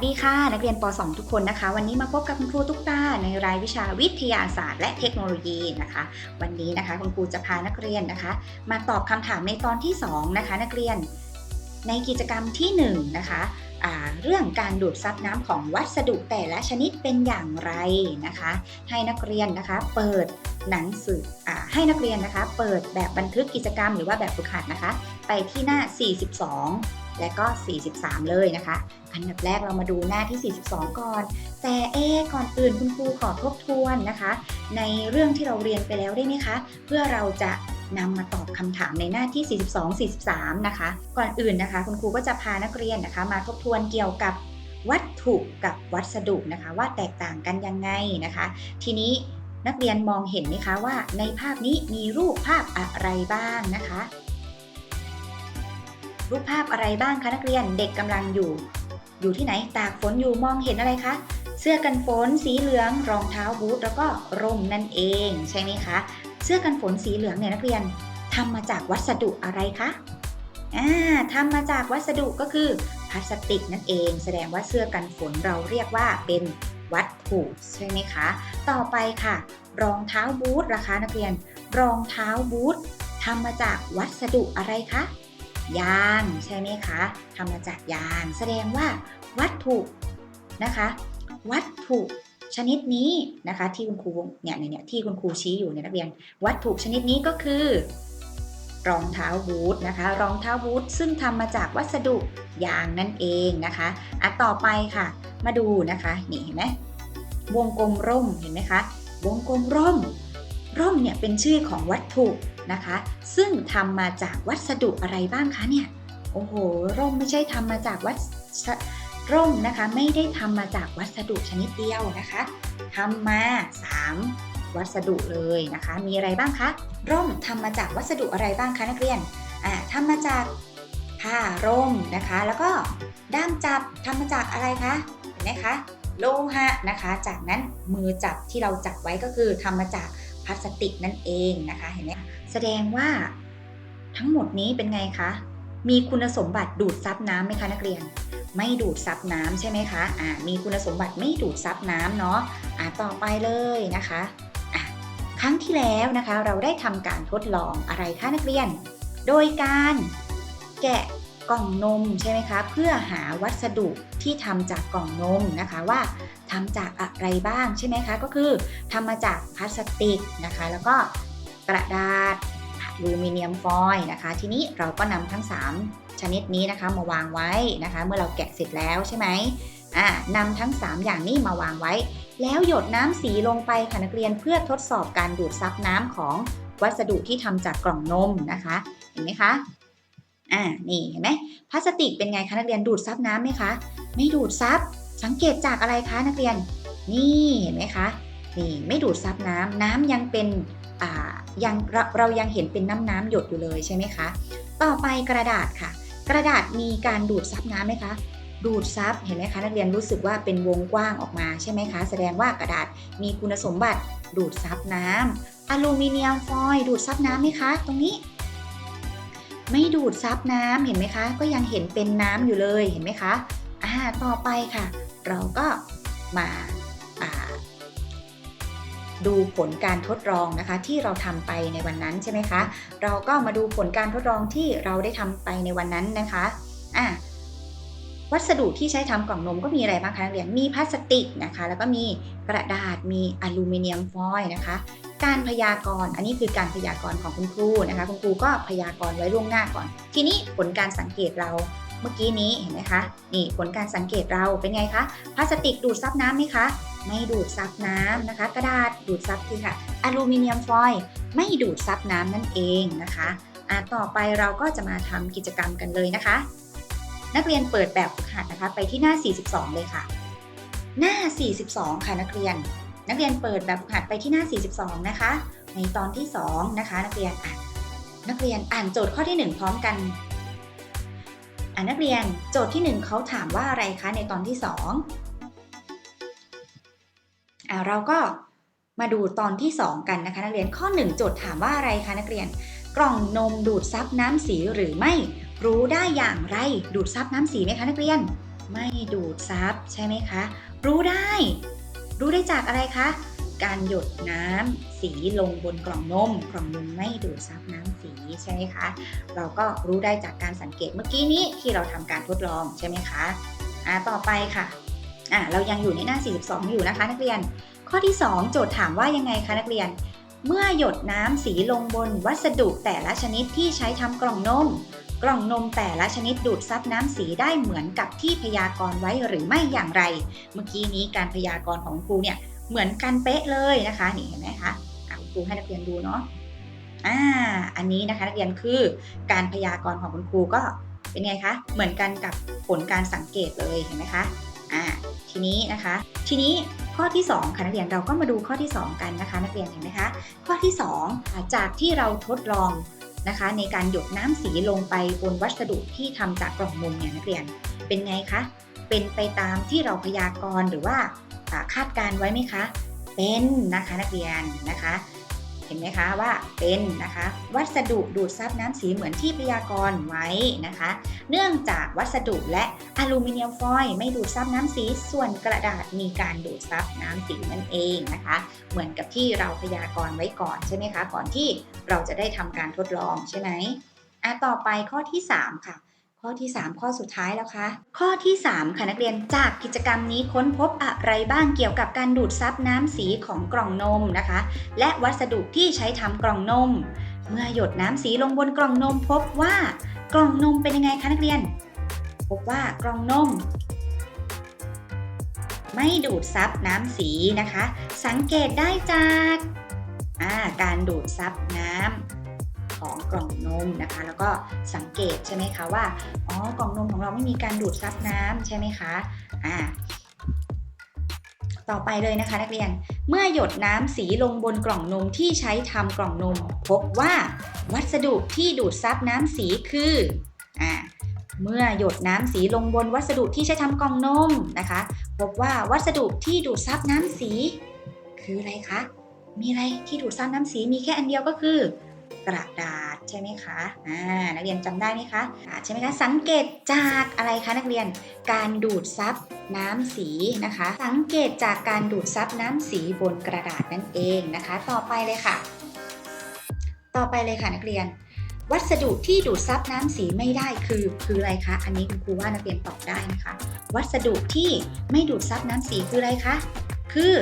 สวัสดีค่ะ นักเรียนป .2 ทุกคนนะคะ วันนี้มาพบกับคุณครูตุ๊กตาในรายวิชาวิทยาศาสตร์ และเทคโนโลยีนะคะ วันนี้นะคะคุณครูจะพานักเรียนนะคะ มาตอบคำถามในตอนที่ 2 นะคะ นักเรียนในกิจกรรมที่1นนะคะเรื่องการดูดซับน้ำของวัสดุแต่ละชนิดเป็นอย่างไรนะคะ ให้นักเรียนนะคะเปิดหนังสืออให้นักเรียนนะคะ เปิดแบบบันทึกกิจกรรมหรือว่าแบบฝึกหัดนะคะ ไปที่หน้า 42 และก็ 43 เลยนะคะ อันดับแรกเรามาดูหน้าที่ 42 ก่อน แต่เอ๊ก่อนอื่นคุณครูขอทบทวนนะคะ ในเรื่องที่เราเรียนไปแล้วได้ไหมคะ เพื่อเราจะนำมาตอบคำถามในหน้าที่ 42 43 นะคะ ก่อนอื่นนะคะ คุณครูก็จะพานักเรียนนะคะ มาทบทวนเกี่ยวกับวัตถุกับวัสดุนะคะ ว่าแตกต่างกันยังไงนะคะ ทีนี้นักเรียนมองเห็นไหมคะว่าในภาพนี้มีรูปภาพอะไรบ้างนะคะ รูปภาพอะไรบ้างคะนักเรียนเด็กกำลังอยู่ อยู่ที่ไหนตากฝนอยู่มองเห็นอะไรคะเสื้อกันฝนสีเหลืองรองเท้าบูทแล้วก็ร่มนั่นเองใช่ไหมคะ เสื้อกันฝนสีเหลืองเนี่ยนักเรียนทำมาจากวัสดุอะไรคะอ่าทำมาจากวัสดุก็คือพลาสติกนั่นเอง แสดงว่าเสื้อกันฝนเราเรียกว่าเป็นวัตถุใช่ไหมคะ ต่อไปค่ะ รองเท้าบูทราคานักเรียน รองเท้าบูททำมาจากวัสดุอะไรคะ ยางใช่ไหมคะทำมาจากยาง แสดงว่าวัตถุนะคะ วัตถุชนิดนี้นะคะ ที่คุณครูเนี่ยเนี่ยที่คุณครูชี้อยู่เนี่ยนักเรียน วัตถุชนิดนี้ก็คือ รองเท้าบูทนะคะ รองเท้าบูทซึ่งทำมาจากวัสดุยางนั่นเองนะคะอะต่อไปค่ะ มาดูนะคะนี่เห็นไหมวงกลมร่มเห็นไหมคะวงกลมร่ม ร่มเนี่ยเป็นชื่อของวัตถุ นะคะ ซึ่งทำมาจากวัสดุอะไรบ้างคะเนี่ย โอ้โห ร่มไม่ใช่ทำมาจากวัสร่มนะคะ ไม่ได้ทำมาจากวัสดุชนิดเดียวนะคะทำมา 3 วัสดุเลยนะคะ มีอะไรบ้างคะ ร่มทำมาจากวัสดุอะไรบ้างคะนักเรียน อ่าทำมาจากผ้าร่มนะคะ แล้วก็ด้ามจับทำมาจากอะไรคะเห็นไหมคะโลหะนะคะ จากนั้นมือจับที่เราจับไว้ก็คือทำมาจาก พลาสติกนั่นเองนะคะเห็นไหมแสดงว่าทั้งหมดนี้เป็นไงคะ มีคุณสมบัติดูดซับน้ำไหมคะนักเรียน ไม่ดูดซับน้ำใช่ไหมคะอ่ามีคุณสมบัติไม่ดูดซับน้ำเนาะอ่าต่อไปเลยนะคะอะครั้งที่แล้วนะคะ เราได้ทำการทดลองอะไรคะนักเรียน โดยการแกะ กล่องนมใช่ไหมคะ เพื่อหาวัสดุที่ทำจากกล่องนมนะคะว่าทำจากอะไรบ้างใช่ไหมคะ ก็คือทำมาจากพลาสติกนะคะ แล้วก็กระดาษอลูมิเนียมฟอยล์นะคะ ทีนี้เราก็นำทั้ง 3 ชนิดนี้นะคะมาวางไว้นะคะ เมื่อเราแกะเสร็จแล้วใช่ไหมอ่านำทั้ง 3 อย่างนี้มาวางไว้ แล้วหยดน้ำสีลงไปค่ะนักเรียนเพื่อทดสอบการดูดซับน้ำของวัสดุที่ทำจากกล่องนมนะคะ เห็นไหมคะ อ่านี่เห็นไหมพลาสติกเป็นไงคะนักเรียนดูดซับน้ำไหมคะ ไม่ดูดซับสังเกตจากอะไรคะนักเรียน นี่เห็นไหมคะนี่ไม่ดูดซับน้ำน้ำยังเป็นอ่ายังเราเรายังเห็นเป็นน้ำน้ำหยดอยู่เลยใช่ไหมคะ ต่อไปกระดาษค่ะ กระดาษมีการดูดซับน้ำไหมคะดูดซับเห็นไหมคะนักเรียนรู้สึกว่าเป็นวงกว้างออกมาใช่ไหมคะ แสดงว่ากระดาษมีคุณสมบัติดูดซับน้ำอลูมิเนียมฟอยล์ดูดซับน้ำไหมคะ ตรงนี้ ไม่ดูดซับน้ำเห็นไหมคะ ก็ยังเห็นเป็นน้ำอยู่เลยเห็นไหมคะอ่าต่อไปค่ะ เราก็มาดูผลการทดลองนะคะ ที่เราทำไปในวันนั้นใช่ไหมคะ เราก็มาดูผลการทดลองที่เราได้ทำไปในวันนั้นนะคะอ่า วัสดุที่ใช้ทำกล่องนมก็มีอะไรบ้างคะนักเรียน มีพลาสติกนะคะ แล้วก็มีกระดาษ มีอลูมิเนียมฟอยล์นะคะ การพยากรณ์ อันนี้คือการพยากรณ์ของคุณครูนะคะ คุณครูก็พยากรณ์ไว้ล่วงหน้าก่อน ทีนี้ผลการสังเกตเราเมื่อกี้นี้เห็นไหมคะ นี่ผลการสังเกตเราเป็นไงคะ พลาสติกดูดซับน้ำไหมคะ ไม่ดูดซับน้ำนะคะ กระดาษดูดซับคือค่ะ อลูมิเนียมฟอยล์ไม่ดูดซับน้ำนั่นเองนะคะอะต่อไปเราก็จะมาทำกิจกรรมกันเลยนะคะ นักเรียนเปิดแบบฝึกหัดนะคะ ไปที่หน้า 42 เลยค่ะ หน้า 42 ค่ะนักเรียน นักเรียนเปิดแบบฝึกหัดไปที่หน้า 42 นะคะ ในตอนที่ 2 นะคะ นักเรียนอ่านนักเรียนอ่านโจทย์ข้อที่ 1 พร้อมกันอ่านนักเรียนโจทย์ที่ 1เขาถามว่าอะไรคะในตอนที่ 2อ่าเราก็มาดูตอนที่ 2 กันนะคะ นักเรียนข้อ 1 โจทย์ถามว่าอะไรคะนักเรียน กล่องนมดูดซับน้ำสีหรือไม่ รู้ได้อย่างไรดูดซับน้ำสีไหมคะนักเรียน ไม่ดูดซับใช่ไหมคะ รู้ได้ รู้ได้จากอะไรคะ การหยดน้ำสีลงบนกล่องนมกล่องนมไม่ดูดซับน้ำสีใช่ไหมคะ เราก็รู้ได้จากการสังเกตเมื่อกี้นี้ที่เราทำการทดลองใช่ไหมคะอ่าต่อไปค่ะอ่าเรายังอยู่ในหน้า 42 อยู่นะคะนักเรียน ข้อที่ 2 โจทย์ถามว่ายังไงคะนักเรียน เมื่อหยดน้ำสีลงบนวัสดุแต่ละชนิดที่ใช้ทำกล่องนม กล่องนมแต่ละชนิดดูดซับน้ำสีได้เหมือนกับที่พยากรณ์ไว้หรือไม่อย่างไร เมื่อกี้นี้การพยากรณ์ของครูเนี่ยเหมือนกันเป๊ะเลยนะคะนี่เห็นไหมคะครูให้นักเรียนดูเนาะอ่าอันนี้นะคะนักเรียนคือการพยากรณ์ของคุณครูก็เป็นไงคะเหมือนกันกับผลการสังเกตเลยเห็นไหมคะอ่าทีนี้นะคะ ทีนี้ข้อที่2ค่ะนักเรียนเราก็มาดูข้อที่ 2 กันนะคะ นักเรียนเห็นไหมคะข้อที่2อะจากที่เราทดลอง นะคะ ในการหยดน้ำสีลงไปบนวัสดุที่ทำจากกล่องนมเนี่ยนักเรียน เป็นไงคะ เป็นไปตามที่เราพยากรณ์หรือว่าคาดการไว้ไหมคะ เป็นนะคะนักเรียนนะคะ ห็นไหมคะว่าเป็นนะคะวัสดุดูดซับน้ำสีเหมือนที่พยากรณ์ไว้นะคะ เนื่องจากวัสดุและอลูมิเนียมฟอยล์ไม่ดูดซับน้ำสีส่วนกระดาษมีการดูดซับน้ำสีนั่นเองนะคะ เหมือนกับที่เราพยากรณ์ไว้ก่อนใช่ไหมคะ ก่อนที่เราจะได้ทำการทดลองใช่ไหมอะต่อไปข้อที่ 3 ค่ะ ข้อที่ 3 ข้อสุดท้ายแล้วคะ ข้อที่ 3 ค่ะนักเรียนจากกิจกรรมนี้ค้นพบอะไรบ้างเกี่ยวกับการดูดซับน้ำสีของกล่องนมนะคะ และวัสดุที่ใช้ทำกล่องนม เมื่อหยดน้ำสีลงบนกล่องนมพบว่ากล่องนมเป็นยังไงคะนักเรียน พบว่ากล่องนม ไม่ดูดซับน้ำสีนะคะ สังเกตได้จากาการดูดซับน้ำ ของกล่องนมนะคะ แล้วก็สังเกตใช่ไหมคะว่าอ๋อกล่องนมของเราไม่มีการดูดซับน้ำใช่ไหมคะอ่าต่อไปเลยนะคะ นักเรียนเมื่อหยดน้ำสีลงบนกล่องนมที่ใช้ทำกล่องนม พบว่าวัสดุที่ดูดซับน้ำสีคืออ่าเมื่อหยดน้ำสีลงบนวัสดุที่ใช้ทำกล่องนมนะคะ พบว่าวัสดุที่ดูดซับน้ำสี คืออะไรคะมีอะไรที่ดูดซับน้ำสีมีแค่อันเดียวก็คือ กระดาษใช่ไหมคะอ่านักเรียนจำได้ไหมคะะใช่ไหมคะ สังเกตจากอะไรคะนักเรียน การดูดซับน้ำสีนะคะ สังเกตจากการดูดซับน้ำสีบนกระดาษนั่นเองนะคะ ต่อไปเลยค่ะ ต่อไปเลยค่ะนักเรียน วัสดุที่ดูดซับน้ำสีไม่ได้คือคืออะไรคะ อันนี้คุณครูว่านักเรียนตอบได้นะคะ วัสดุที่ไม่ดูดซับน้ำสีคืออะไรคะ คือ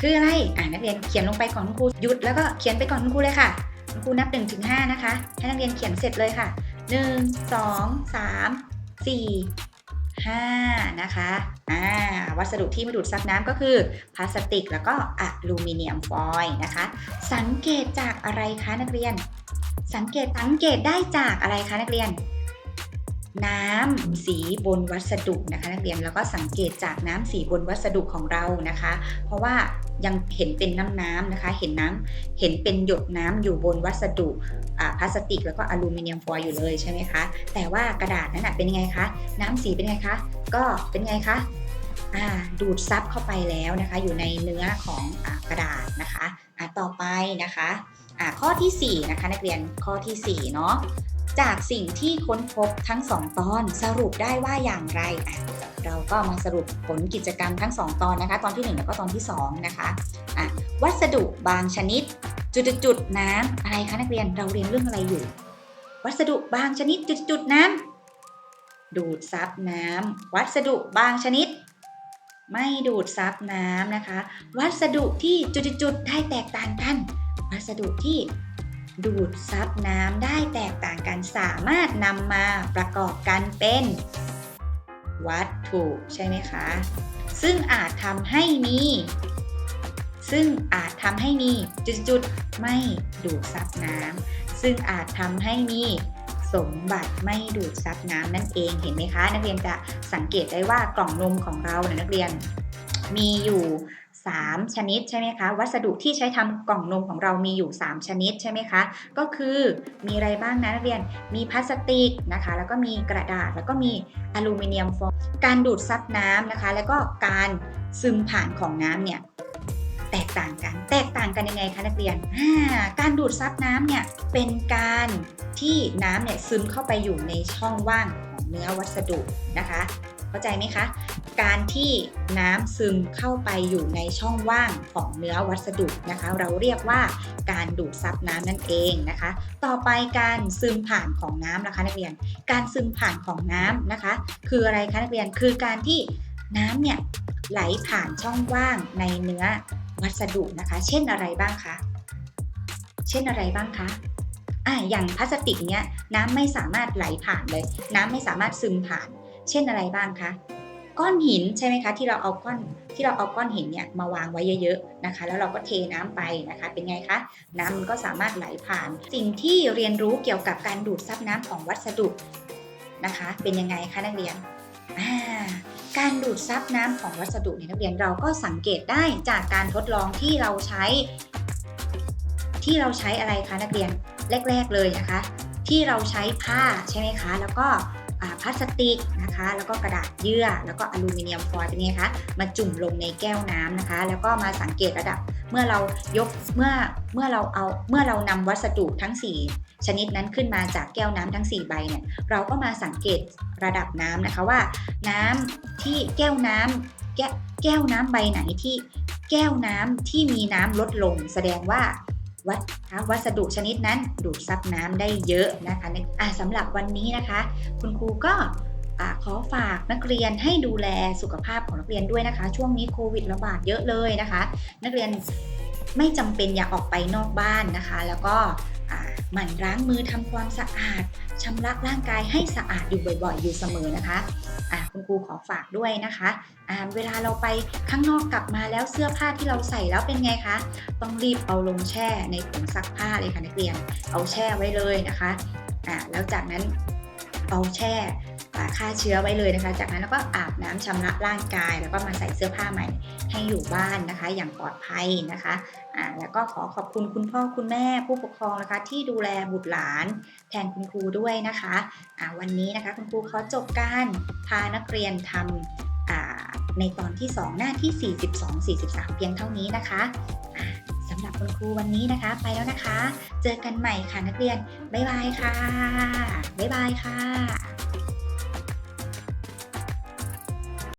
คืออะไร อ่านักเรียนเขียนลงไปก่อนคุณครูหยุดแล้วก็เขียนไปก่อนคุณครูเลยค่ะ คุณครูนับ1นถึงหนะคะ ให้นักเรียนเขียนเสร็จเลยค่ะ 1 2 3 4 5 นะคะอ่าวัสดุที่ไม่ดูดซับน้ำก็คือพลาสติกแล้วก็อลูมิเนียมฟอยล์นะคะ สังเกตจากอะไรคะนักเรียน สังเกตสังเกตได้จากอะไรคะนักเรียน น้ำสีบนวัสดุนะคะนักเรียนแล้วก็สังเกตจากน้ำสีบนวัสดุของเรานะคะ เพราะว่ายังเห็นเป็นน้ำน้ำนะคะ เห็นน้ำเห็นเป็นหยดน้ำอยู่บนวัสดุพลาสติก แล้วก็อลูมิเนียมฟอยล์อยู่เลยใช่ไหมคะ แต่ว่ากระดาษนั้นเป็นยังไงคะ น้ำสีเป็นไงคะ ก็เป็นไงคะดูดซับเข้าไปแล้วนะคะ อยู่ในเนื้อของอกระดาษนะคะอ่าต่อไปนะคะอ่าข้อทีสี่4นะคะนักเรียนข้อทีสี่4เนาะ จากสิ่งที่ค้นพบทั้ง2ตอนสรุปได้ว่าอย่างไรอะเราก็มาสรุปผลกิจกรรมทั้ง2ตอนนะคะ ตอนที่ 1 แล้วก็ตอนที่ 2 นะคะอะวัสดุบางชนิด จุดๆน้ำอะไรคะนักเรียนเราเรียนเรื่องอะไรอยู่ วัสดุบางชนิดจุดๆน้ำดูดซับน้ำวัสดุบางชนิด ไม่ดูดซับน้ำนะคะ วัสดุที่จุดๆได้แตกต่างกัน วัสดุที่ ดูดซับน้ำได้แตกต่างกันสามารถนำมาประกอบกันเป็น วัตถุใช่ไหมคะ ซึ่งอาจทำให้มี ซึ่งอาจทำให้มีจุดๆไม่ดูดซับน้ำซึ่งอาจทำให้มีสมบัติไม่ดูดซับน้ำนั่นเองเห็นไหมคะ นักเรียนจะสังเกตได้ว่ากล่องนมของเราเนี่ยนักเรียนมีอยู่ 3 ชนิดใช่ไหมคะ วัสดุที่ใช้ทำกล่องนมของเรามีอยู่ 3 ชนิดใช่ไหมคะ ก็คือมีอะไรบ้างนะนักเรียน มีพลาสติกนะคะ แล้วก็มีกระดาษ แล้วก็มีอลูมิเนียมฟอยล์ การดูดซับน้ำนะคะ แล้วก็การซึมผ่านของน้ำเนี่ยแตกต่างกัน แตกต่างกันยังไงคะนักเรียน การดูดซับน้ำเนี่ยเป็นการที่น้ำเนี่ยซึมเข้าไปอยู่ในช่องว่างของเนื้อวัสดุนะคะ เข้าใจไหมคะ การที่น้ำซึมเข้าไปอยู่ในช่องว่างของเนื้อวัสดุนะคะ เราเรียกว่าการดูดซับน้ำนั่นเองนะคะ ต่อไปการซึมผ่านของน้ำนะคะนักเรียน การซึมผ่านของน้ำนะคะ คืออะไรคะนักเรียน คือการที่น้ำเนี่ยไหลผ่านช่องว่างในเนื้อวัสดุนะคะ เช่นอะไรบ้างคะ เช่นอะไรบ้างคะอ่าอย่างพลาสติกเนี้ยน้ำไม่สามารถไหลผ่านเลย น้ำไม่สามารถซึมผ่าน เช่นอะไรบ้างคะก้อนหินใช่ไหมคะที่เราเอาก้อนที่เราเอาก้อนหินเนี่ยมาวางไว้เยอะๆนะคะ แล้วเราก็เทน้ำไปนะคะ เป็นไงคะ น้ำมันก็สามารถไหลผ่าน สิ่งที่เรียนรู้เกี่ยวกับการดูดซับน้ำของวัสดุนะคะ เป็นยังไงคะนักเรียนการดูดซับน้ำของวัสดุเนี่ยนักเรียนเราก็สังเกตได้จากการทดลองที่เราใช้ ที่เราใช้อะไรคะนักเรียนแรก ๆเลยนะคะ ที่เราใช้ผ้าใช่ไหมคะ แล้วก็ พลาสติกนะคะ แล้วก็กระดาษเยื่อ แล้วก็อลูมิเนียมฟอยล์เป็นไงคะ มาจุ่มลงในแก้วน้ำนะคะ แล้วก็มาสังเกตระดับ เมื่อเรายก เมื่อ เมื่อเราเอา เมื่อเรานำวัสดุทั้ง 4 ชนิดนั้นขึ้นมาจากแก้วน้ำทั้ง 4 ใบเนี่ย เราก็มาสังเกตระดับน้ำนะคะว่า น้ำที่แก้วน้ำแก้แก้วน้ำใบไหนที่แก้วน้ำที่มีน้ำลดลง แสดงว่า วัสวัสดุชนิดนั้นดูดซับน้ำได้เยอะนะคะะสำหรับวันนี้นะคะ คุณครูก็ขอฝากนักเรียนให้ดูแลสุขภาพของนักเรียนด้วยนะคะ ช่วงนี้โควิดระบาดเยอะเลยนะคะ นักเรียน ไม่จำเป็นอย่าออกไปนอกบ้านนะคะ แล้วก็หมั่นล้างมือทำความสะอาดชำระร่างกายให้สะอาดอยู่บ่อย ๆ อยู่เสมอนะคะคุณครูขอฝากด้วยนะคะอ่าเวลาเราไปข้างนอกกลับมาแล้วเสื้อผ้าที่เราใส่แล้วเป็นไงคะ ต้องรีบเอาลงแช่ในผงซักผ้าเลยค่ะนักเรียน เอาแช่ไว้เลยนะคะอ่าแล้วจากนั้นเอาแช่ ฆ่าเชื้อไว้เลยนะคะ จากนั้นเราก็อาบน้ำชำระร่างกาย แล้วก็มาใส่เสื้อผ้าใหม่ให้อยู่บ้านนะคะ อย่างปลอดภัยนะคะอ่าแล้วก็ขอขอบคุณคุณพ่อคุณแม่ผู้ปกครองนะคะ ที่ดูแลบุตรหลาน แทนคุณครูด้วยนะคะอ่าวันนี้นะคะคุณครูขอจบการพานักเรียนทำอ่าในตอนที่ 2 หน้าที่ 42-43 เพียงเท่านี้นะคะสำหรับคุณครูวันนี้นะคะ ไปแล้วนะคะ เจอกันใหม่ค่ะนักเรียน บ๊ายบายค่ะ บ๊ายบายค่ะ